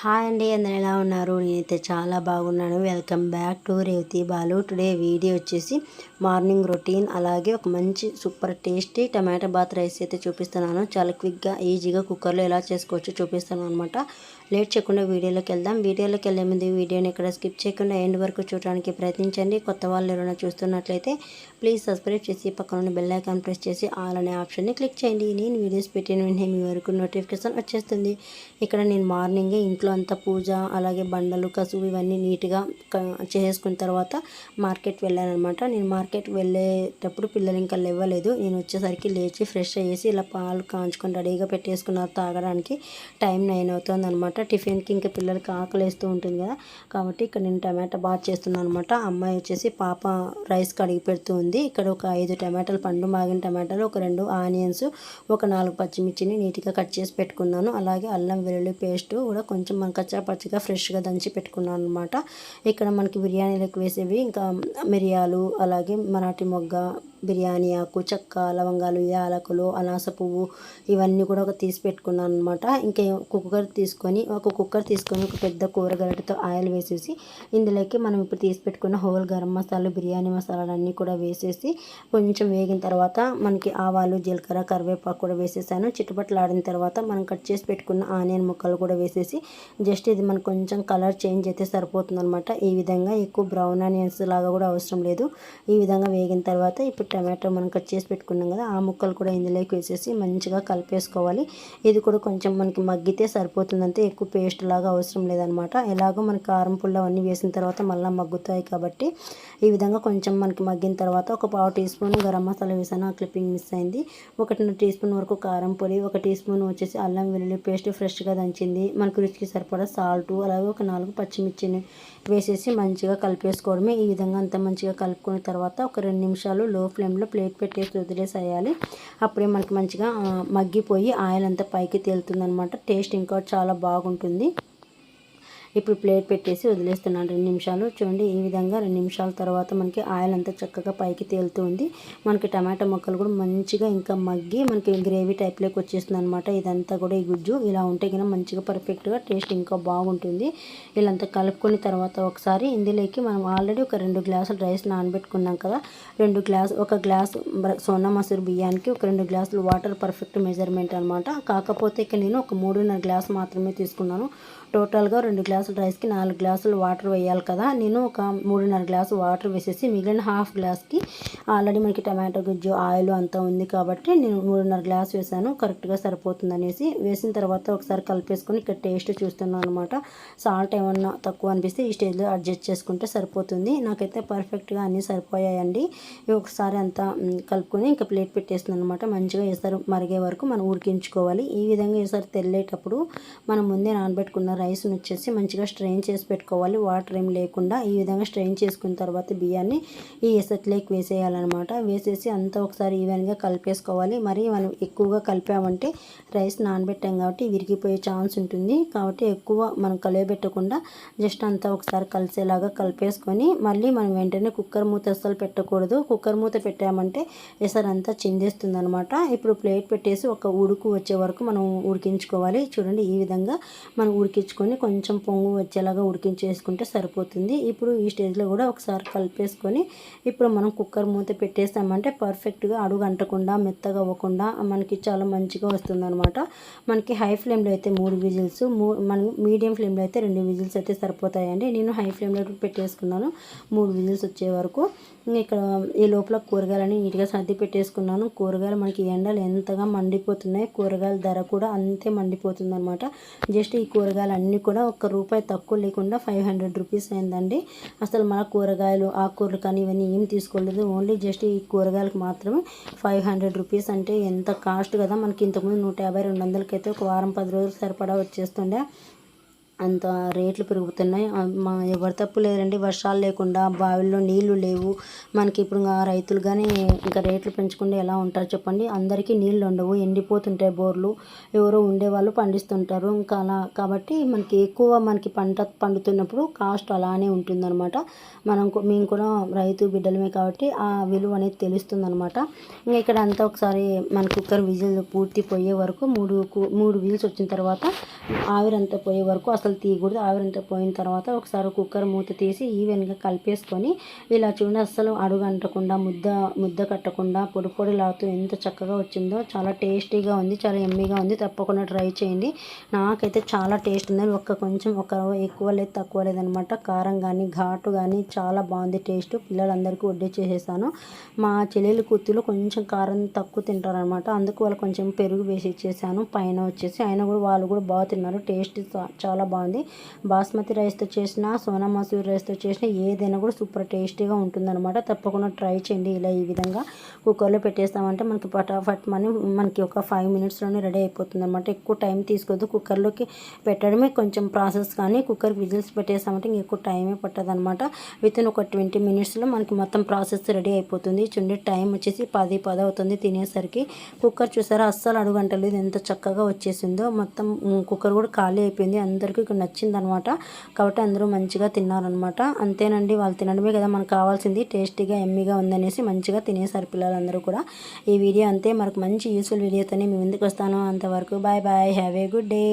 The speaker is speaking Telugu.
హాయ్ అండి అందరు ఎలా ఉన్నారు? నేనైతే చాలా బాగున్నాను. Welcome back to Revathi Balu today video వచ్చేసి మార్నింగ్ రొటీన్ అలాగే ఒక మంచి super tasty tomato bath rice అయితే చూపిస్తున్నాను. చాలా క్విక్గా ఈజీగా కుక్కర్లో ఎలా చేసుకోవచ్చో చూపిస్తాను అనమాట లేట్ చేయకుండా వీడియోలోకి వెళ్దాం. వీడియోలోకి వెళ్ళే ముందు వీడియోని ఇక్కడ స్కిప్ చేయకుండా ఎండ్ వరకు చూడడానికి ప్రయత్నించండి. కొత్త వాళ్ళు ఎవరైనా చూస్తున్నట్లయితే ప్లీజ్ సబ్స్క్రైబ్ చేసి పక్కన ఉన్న బెల్ ఐకాన్ ప్రెస్ చేసి ఆల్ అనే ఆప్షన్ని క్లిక్ చేయండి. నేను వీడియోస్ పెట్టిన వెంటనే మీ వరకు నోటిఫికేషన్ వచ్చేస్తుంది. ఇక్కడ నేను మార్నింగే ఇంట్లో అంతా పూజ అలాగే బండలు కసువు ఇవన్నీ నీట్గా చేసుకున్న తర్వాత మార్కెట్ వెళ్ళానమాట నేను మార్కెట్ వెళ్ళేటప్పుడు పిల్లలు ఇంకా లేవలేదు. నేను వచ్చేసరికి లేచి ఫ్రెష్ అయ్యేసి ఇలా పాలు కాంచుకొని రెడీగా పెట్టేసుకున్నారు తాగడానికి టైం నైన్ అవుతుంది అనమాట టిఫిన్కి ఇంకా పిల్లలకి ఆకలి వేస్తూ ఉంటుంది కదా. కాబట్టి ఇక్కడ నేను టమాటా బాత్ చేస్తున్నాను అనమాట అమ్మాయి వచ్చేసి పాప రైస్ కడిగి పెడుతుంది ఇక్కడ ఒక ఐదు టమాటాలు పండు మాగిన టమాటాలు ఒక రెండు ఆనియన్స్ ఒక నాలుగు పచ్చిమిర్చిని నీట్గా కట్ చేసి పెట్టుకున్నాను. అలాగే అల్లం వెల్లుల్లి పేస్ట్ కూడా కొంచెం మన కచ్చా పచ్చిగా ఫ్రెష్గా దంచి పెట్టుకున్నాను అనమాట ఇక్కడ మనకి బిర్యానీలకు వేసేవి ఇంకా మిరియాలు అలాగే మరాఠీ మొగ్గ బిర్యానీ ఆకు చెక్క లవంగాలు యాలకులు అనాస పువ్వు ఇవన్నీ కూడా ఒక తీసి పెట్టుకున్నాను అనమాట ఇంకా కుక్కర్ తీసుకొని ఒక కుక్కర్ తీసుకొని ఒక పెద్ద కూరగడ్డతో ఆయిల్ వేసేసి ఇందులోకి మనం ఇప్పుడు తీసి పెట్టుకున్న హోల్ గరం మసాలా బిర్యానీ మసాలాలు అన్నీ కూడా వేసేసి కొంచెం వేగిన తర్వాత మనకి ఆవాలు జీలకర్ర కరివేపాకు కూడా వేసేసాను. చిట్టుపట్లాడిన తర్వాత మనం కట్ చేసి పెట్టుకున్న ఆనియన్ ముక్కలు కూడా వేసేసి జస్ట్ ఇది మనకు కొంచెం కలర్ చేంజ్ అయితే సరిపోతుంది అనమాట ఈ విధంగా ఎక్కువ బ్రౌన్ ఆనియన్స్ లాగా కూడా అవసరం లేదు. ఈ విధంగా వేగిన తర్వాత ఇప్పుడు టమాటో మనం కట్ చేసి పెట్టుకున్నాం కదా ఆ ముక్కలు కూడా ఇందులోకి వేసేసి మంచిగా కలిపేసుకోవాలి. ఇది కూడా కొంచెం మనకి మగ్గితే సరిపోతుందంటే ఎక్కువ పేస్ట్ లాగా అవసరం లేదనమాట. ఎలాగో మన కారం పుల్ల అన్నీ వేసిన తర్వాత మళ్ళీ మగ్గుతాయి కాబట్టి ఈ విధంగా కొంచెం మనకి మగ్గిన తర్వాత ఒక పావు టీ స్పూన్ గరం మసాలా వేసాను ఆ క్లిప్పింగ్ మిస్ అయింది. ఒకటిన్నర టీ స్పూన్ వరకు కారం పొడి ఒక టీ స్పూన్ వచ్చేసి అల్లం వెల్లుల్లి పేస్ట్ ఫ్రెష్గా దంచింది. మనకు రుచికి సరిపడా సాల్ట్ అలాగే ఒక నాలుగు పచ్చిమిర్చిని వేసేసి మంచిగా కలిపేసుకోవడమే. ఈ విధంగా అంత మంచిగా కలుపుకున్న తర్వాత ఒక రెండు నిమిషాలు లో ఫ్లేమ్లో ప్లేట్ పెట్టేసి వదిలేసేయాలి. అప్పుడే మనకి మంచిగా మగ్గిపోయి ఆయిల్ అంతా పైకి తేలుతుంది టేస్ట్ ఇంకా చాలా బాగుంటుంది. ఇప్పుడు ప్లేట్ పెట్టేసి వదిలేస్తున్నాను. రెండు నిమిషాలు చూడండి ఈ విధంగా రెండు నిమిషాల తర్వాత మనకి ఆయిల్ అంతా చక్కగా పైకి తేలుతుంది మనకి టమాటా ముక్కలు కూడా మంచిగా ఇంకా మగ్గి మనకి గ్రేవీ టైప్లోకి వచ్చేస్తుంది అనమాట ఇదంతా కూడా ఈ గుజ్జు ఇలా ఉంటే కనుక మంచిగా పర్ఫెక్ట్గా టేస్ట్ ఇంకా బాగుంటుంది. వీళ్ళంతా కలుపుకున్న తర్వాత ఒకసారి ఇందులోకి మనం ఆల్రెడీ ఒక రెండు గ్లాసులు రైస్ నానబెట్టుకున్నాం కదా రెండు గ్లాస్ ఒక గ్లాస్ సోనా మసూర్ బియ్యానికి ఒక రెండు గ్లాసులు వాటర్ పర్ఫెక్ట్ మెజర్మెంట్ అనమాట కాకపోతే ఇక నేను ఒక మూడున్నర గ్లాస్ మాత్రమే తీసుకున్నాను. టోటల్గా రెండు గ్లాసుల రైస్కి నాలుగు గ్లాసులు వాటర్ వేయాలి కదా. నేను ఒక మూడున్నర గ్లాసు వాటర్ వేసేసి మిగిలిన హాఫ్ గ్లాస్కి ఆల్రెడీ మనకి టమాటో గుజ్జు ఆయిల్ అంతా ఉంది కాబట్టి నేను మూడున్నర గ్లాస్ వేసాను. కరెక్ట్గా సరిపోతుంది అనేసి వేసిన తర్వాత ఒకసారి కలిపేసుకొని ఇక్కడ టేస్ట్ చూస్తున్నాను అనమాట సాల్ట్ ఏమన్నా తక్కువ అనిపిస్తే ఈ స్టేజ్లో అడ్జస్ట్ చేసుకుంటే సరిపోతుంది. నాకైతే పర్ఫెక్ట్గా అన్నీ సరిపోయాయండి. ఒకసారి అంతా కలుపుకొని ఇంకా ప్లేట్ పెట్టేస్తున్నాను అనమాట మంచిగా వేసారు మరిగే వరకు మనం ఉడికించుకోవాలి. ఈ విధంగా వేసారు తెల్లేటప్పుడు మనం ముందే నానబెట్టుకున్న రైస్ని వచ్చేసి మంచి మంచిగా స్ట్రెయిన్ చేసి పెట్టుకోవాలి. వాటర్ ఏం లేకుండా ఈ విధంగా స్ట్రెయిన్ చేసుకున్న తర్వాత బియ్యాన్ని ఈ ఎసట్లోకి వేసేయాలన్నమాట. వేసేసి అంతా ఒకసారి ఈవెన్గా కలిపేసుకోవాలి. మరి మనం ఎక్కువగా కలిపామంటే రైస్ నానబెట్టాం కాబట్టి విరిగిపోయే ఛాన్స్ ఉంటుంది. కాబట్టి ఎక్కువ మనం కలియబెట్టకుండా జస్ట్ అంతా ఒకసారి కలిసేలాగా కలిపేసుకొని మళ్ళీ మనం వెంటనే కుక్కర్ మూత అస్సలు పెట్టకూడదు. కుక్కర్ మూత పెట్టామంటే ఎసరంతా చిందేస్తుంది అనమాట ఇప్పుడు ప్లేట్ పెట్టేసి ఒక ఉడుకు వచ్చే వరకు మనం ఉడికించుకోవాలి. చూడండి ఈ విధంగా మనం ఉడికించుకొని కొంచెం పొంగు వచ్చేలాగా ఉడికించేసుకుంటే సరిపోతుంది. ఇప్పుడు ఈ స్టేజ్లో కూడా ఒకసారి కలిపేసుకొని ఇప్పుడు మనం కుక్కర్ మూత పెట్టేస్తామంటే పర్ఫెక్ట్గా అడుగు అంటకుండా మెత్తగా అవ్వకుండా మనకి చాలా మంచిగా వస్తుందన్నమాట. మనకి హై ఫ్లేమ్లో అయితే మూడు విజిల్స్ మూ మన మీడియం ఫ్లేమ్లో అయితే రెండు విజిల్స్ అయితే సరిపోతాయండి. నేను హై ఫ్లేమ్లో పెట్టేసుకున్నాను మూడు విజిల్స్ వచ్చే వరకు. ఇక్కడ ఈ లోపల కూరగాయలని నీట్గా సర్ది పెట్టేసుకున్నాను. కూరగాయలు మనకి ఎండలు ఎంతగా మండిపోతున్నాయి కూరగాయల ధర కూడా అంతే మండిపోతుంది అనమాట జస్ట్ ఈ కూరగాయలు అన్నీ కూడా ఒక రూపాయి తక్కువ లేకుండా ఫైవ్ హండ్రెడ్ రూపీస్ అయిందండి. అసలు మన కూరగాయలు ఆకుకూరలు కానీ ఇవన్నీ ఏం తీసుకోలేదు. ఓన్లీ జస్ట్ ఈ కూరగాయలకు మాత్రమే ఫైవ్ హండ్రెడ్ రూపీస్ అంటే ఎంత కాస్ట్ కదా. మనకి ఇంతకుముందు నూట యాభై రెండు వందలకైతే ఒక వారం పది రోజులు సరిపడా వచ్చేస్తుండే. అంత రేట్లు పెరుగుతున్నాయి. మా ఎవరి తప్పు లేదండి. వర్షాలు లేకుండా బావిల్లో నీళ్ళు లేవు. మనకి ఇప్పుడు రైతులు కానీ ఇంకా రేట్లు పెంచకుండా ఎలా ఉంటారు చెప్పండి? అందరికీ నీళ్ళు ఉండవు. ఎండిపోతుంటాయి బోర్లు. ఎవరో ఉండేవాళ్ళు పండిస్తుంటారు. ఇంకా అలా కాబట్టి మనకి ఎక్కువ మనకి పంట పండుతున్నప్పుడు కాస్ట్ అలానే ఉంటుందన్నమాట. మనం మేము కూడా రైతు బిడ్డలమే కాబట్టి ఆ విలువ అనేది తెలుస్తుంది అనమాట ఇంకా ఇక్కడ అంతా ఒకసారి మన కుక్కర్ విజిల్ పూర్తి పోయే వరకు మూడు మూడు విజిల్స్ వచ్చిన తర్వాత ఆవిరంతా పోయే వరకు అసలు అస్సలు తీయకూడదు. ఆవిరంతా పోయిన తర్వాత ఒకసారి కుక్కర్ మూత తీసి ఈవెన్గా కలిపేసుకొని ఇలా చూడండి అస్సలు అడుగు అంటకుండా ముద్ద ముద్ద కట్టకుండా పొడి పొడిలాడుతూ ఎంత చక్కగా వచ్చిందో. చాలా టేస్టీగా ఉంది చాలా ఎమ్మీగా ఉంది. తప్పకుండా ట్రై చేయండి. నాకైతే చాలా టేస్ట్ ఉంది ఒక్క కొంచెం ఒక ఎక్కువ లేదు తక్కువ లేదనమాట కారం కానీ ఘాటు కానీ చాలా బాగుంది టేస్ట్. పిల్లలందరికీ వడ్డీ చేసేసాను. మా చెల్లెలు కూతురు కొంచెం కారం తక్కువ తింటారనమాట అందుకు వాళ్ళు కొంచెం పెరుగు వేసి ఇచ్చేసాను. పైన వచ్చేసి ఆయన కూడా వాళ్ళు కూడా బాగా తిన్నారు. టేస్ట్ చాలా బాగుంది. బాస్మతి రైస్తో చేసిన సోనా మసూరి రైస్తో చేసిన ఏదైనా కూడా సూపర్ టేస్టీగా ఉంటుందన్నమాట. తప్పకుండా ట్రై చేయండి ఇలా ఈ విధంగా. కుక్కర్లో పెట్టేస్తామంటే మనకి పటాఫట్ మని మనకి ఒక ఫైవ్ మినిట్స్లోనే రెడీ అయిపోతుంది అనమాట ఎక్కువ టైం తీసుకోవద్దు. కుక్కర్లోకి పెట్టడమే కొంచెం ప్రాసెస్ కానీ కుక్కర్ విజిల్స్ పెట్టేస్తామంటే ఇంక ఎక్కువ టైమే పట్టదు అనమాట విత్ ఇన్ ఒక ట్వంటీ మినిట్స్లో మనకి మొత్తం ప్రాసెస్ రెడీ అయిపోతుంది. చుండి టైం వచ్చేసి పది పది అవుతుంది తినేసరికి. కుక్కర్ చూసారా? అస్సలు అడుగంటలేదు. ఎంత చక్కగా వచ్చేసిందో. మొత్తం కుక్కర్ కూడా ఖాళీ అయిపోయింది. అందరికీ ఇక్కడ నచ్చింది అనమాట కాబట్టి అందరూ మంచిగా తిన్నారనమాట. అంతేనండి వాళ్ళు తినడమే కదా మనకు కావాల్సింది. టేస్టీగా ఎమ్మీగా ఉందనేసి మంచిగా తినేసారు పిల్లలందరూ కూడా. ఈ వీడియో అంతే. మనకు మంచి యూస్ఫుల్ వీడియోతోనే మీ ముందుకు వస్తాను. అంతవరకు bye bye. Have a good day.